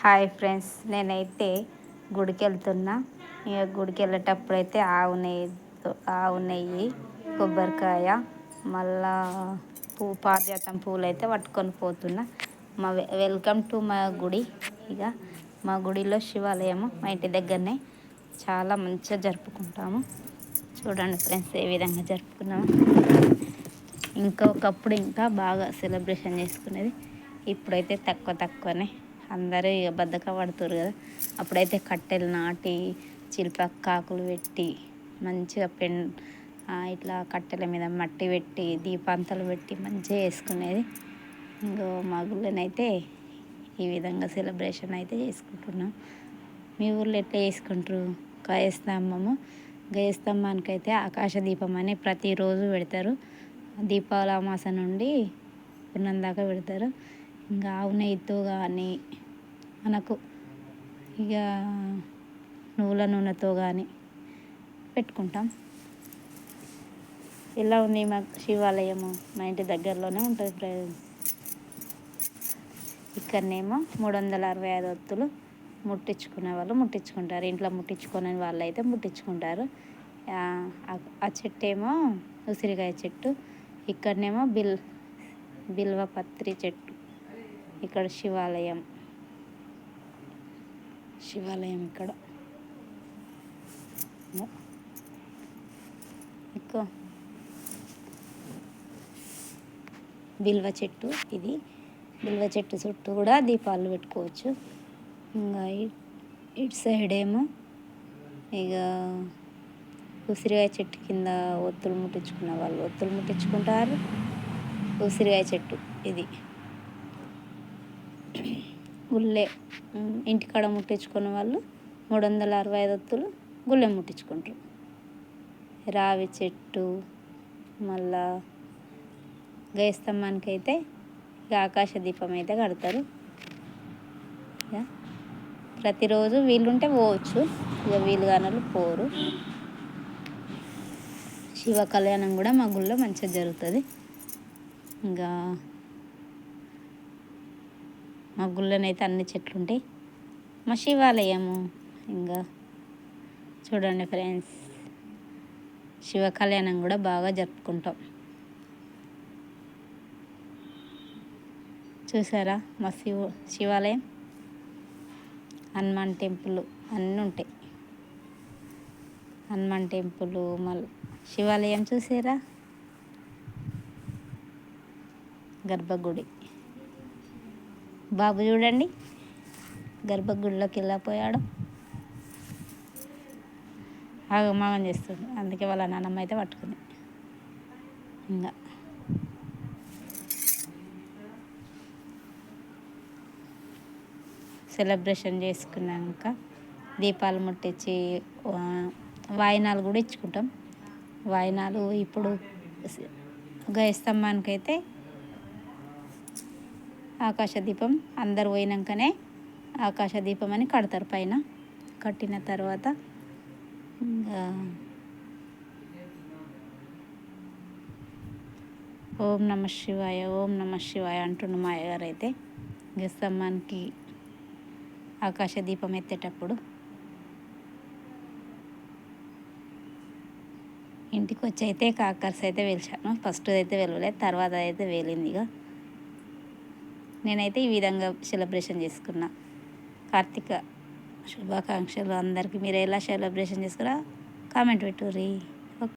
Hi friends నేనైతే గుడికి వెళ్తున్నా ఇక గుడికి వెళ్ళేటప్పుడు అయితే ఆవు నెయ్యి ఆవు నెయ్యి కొబ్బరికాయ మళ్ళా పూ పారిజాతం పూలు అయితే పట్టుకొని పోతున్నా. మా వెల్కమ్ టు మా గుడి. ఇక మా గుడిలో శివాలయము మా ఇంటి దగ్గరనే చాలా మంచిగా జరుపుకుంటాము. చూడండి ఫ్రెండ్స్ ఏ విధంగా జరుపుకున్నాము. ఇంకా ఒకప్పుడు ఇంకా బాగా సెలబ్రేషన్ చేసుకునేది ఇప్పుడైతే తక్కువ తక్కువనే. అందరూ ఇక బద్దక పడుతురు కదా. అప్పుడైతే కట్టెలు నాటి చిల్పకాకులు పెట్టి మంచిగా పెన్ ఇట్లా కట్టెల మీద మట్టి పెట్టి దీపాంతలు పెట్టి మంచిగా వేసుకునేది ఇంకో మా గుళ్ళనైతే ఈ విధంగా సెలబ్రేషన్ అయితే చేసుకుంటున్నాం. మీ ఊళ్ళో ఎట్లా చేసుకుంటారు? గయస్తంభము గయస్తంభానికైతే అయితే ఆకాశ దీపం అని ప్రతిరోజు పెడతారు. దీపావళి అమాస నుండి ఉన్నందాకా దాకా పెడతారు. ఇంకా ఆవు నెయ్యితో కానీ మనకు ఇక నువ్వుల నూనెతో కానీ పెట్టుకుంటాం. ఎలా ఉంది మా శివాలయము? మా ఇంటి దగ్గరలోనే ఉంటుంది ఫ్రెండ్స్. ఇక్కడనేమో మూడు వందల అరవై ఐదు ఒత్తులు ముట్టించుకునే వాళ్ళు ముట్టించుకుంటారు. ఇంట్లో ముట్టించుకొని వాళ్ళు అయితే ముట్టించుకుంటారు. ఆ చెట్టు ఏమో ఉసిరికాయ చెట్టు. ఇక్కడనేమో బిల్ బిల్వపత్రి చెట్టు. ఇక్కడ శివాలయం. శివాలయం ఇక్కడ. ఎక్కువ బిల్వ చెట్టు ఇది. బిల్వ చెట్టు చుట్టూ కూడా దీపాలు పెట్టుకోవచ్చు. ఇంకా ఇటు సైడ్ ఏమో ఇక ఉసిరికాయ చెట్టు కింద ఒత్తులు ముట్టించుకున్న వాళ్ళు ఒత్తులు ముట్టించుకుంటారు. ఉసిరికాయ చెట్టు ఇది. గుళ్ళే ఇంటికాడ ముట్టించుకున్న వాళ్ళు మూడు వందల అరవై ఐదు ఒత్తులు గుళ్ళే ముట్టించుకుంటారు. రావి చెట్టు మళ్ళా గయస్తంభానికి అయితే ఇక ఆకాశ దీపం అయితే కడతారు. ఇక ప్రతిరోజు వీళ్ళుంటే పోవచ్చు. ఇక వీలు కానలు పోరు. శివ కళ్యాణం కూడా మా గుళ్ళో మంచిగా జరుగుతుంది. ఇంకా మా గుళ్ళనైతే అన్ని చెట్లు ఉంటాయి మా శివాలయము ఇంకా చూడండి ఫ్రెండ్స్ శివ కళ్యాణం కూడా బాగా జరుపుకుంటాం. చూసారా మా శివ శివాలయం? హనుమాన్ టెంపుల్ అన్నీ ఉంటాయి. హనుమాన్ టెంపుల్ మళ్ళీ శివాలయం చూసారా? గర్భగుడి. బాబు చూడండి. గర్భగుడిలోకి వెళ్ళిపోయాడు ఆగమాగం చేస్తుంది. అందుకే వాళ్ళ నాన్నమ్మ అయితే పట్టుకుంది. ఇంకా. సెలబ్రేషన్ చేసుకున్నాక దీపాలు ముట్టించి వాయినాలు కూడా ఇచ్చుకుంటాం. వాయినాలు ఇప్పుడు గయస్తంభానికి అయితే ఆకాశదీపం అందరు పోయినాకనే ఆకాశదీపం అని కడతారు పైన. కట్టిన తర్వాత ఇంకా ఓం నమ శివాయ ఓం నమ శివాయ అంటుండు మా అయ్యగారు అయితే స్తంభానికి ఆకాశ దీపం ఎత్తేటప్పుడు ఇంటికి వచ్చి అయితే కాకర్స్ అయితే వెలిచాను. ఫస్ట్ అయితే వెళ్ళలేదు తర్వాత అయితే వేలింది ఇక నేనైతే ఈ విధంగా సెలబ్రేషన్ చేసుకున్నా. కార్తీక శుభాకాంక్షలు అందరికీ. మీరు ఎలా సెలబ్రేషన్ చేసుకురా కామెంట్ పెట్టుర్రీ